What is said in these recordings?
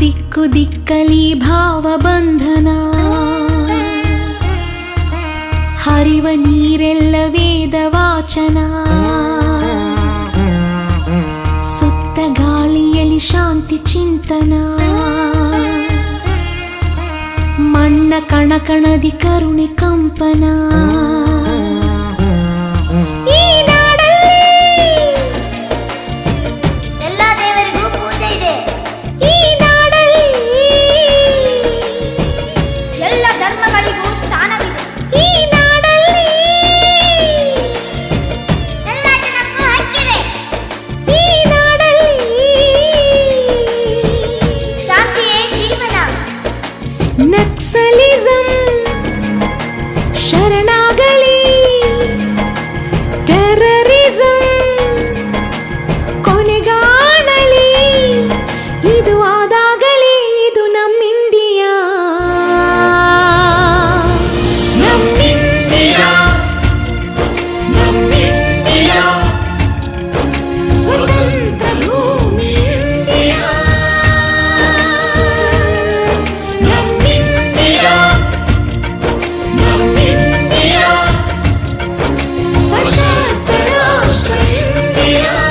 ದಿಕ್ಕು ದಿಕ್ಕಲಿ ಭಾವಬಂಧನ ಹರಿವ ನೀರೆಲ್ಲ ವೇದ ವಾಚನ. ಸುತ್ತ ಗಾಳಿಯಲ್ಲಿ ಶಾಂತಿ ಚಿಂತನ. ಮಣ್ಣ ಕಣಕಣದಿ ಕರುಣೆ ಕಂಪನ. 你。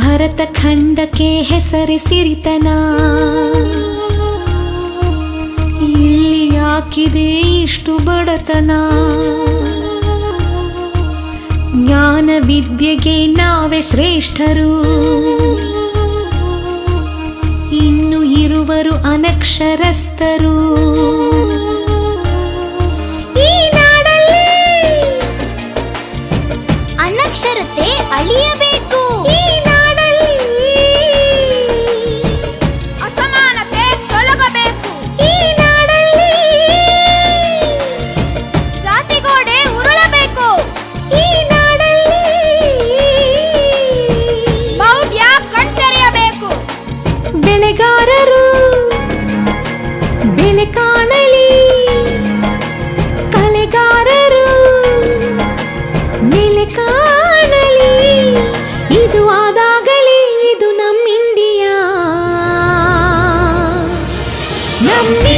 भरत खंड के हेसरी सिरितना। ಯಾಕಿದೆ ಇಷ್ಟು ಬಡತನ. ಜ್ಞಾನ ವಿದ್ಯೆಗೆ ನಾವೇ ಶ್ರೇಷ್ಠರು. ಇನ್ನು ಇರುವರು ಅನಕ್ಷರಸ್ಥರು. from me.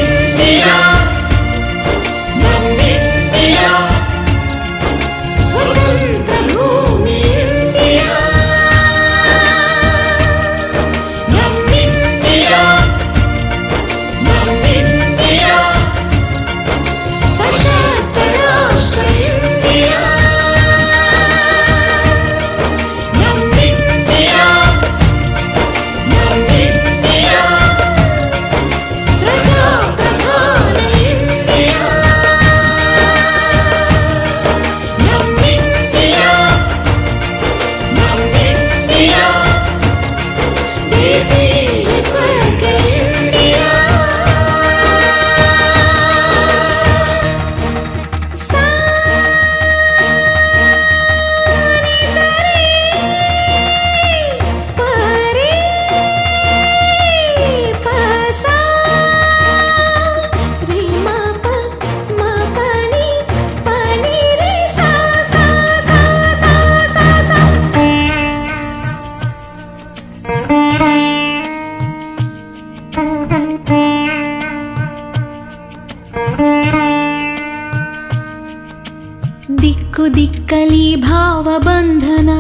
ದಿಕ್ಕು ದಿಕ್ಕಲಿ ಭಾವಬಂಧನ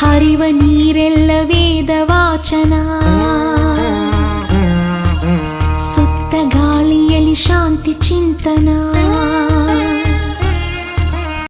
ಹರಿವ ನೀರೆಲ್ಲ ವೇದ ವಾಚನ ಸುತ್ತ ಗಾಳಿಯಲ್ಲಿ ಶಾಂತಿ ಚಿಂತನ.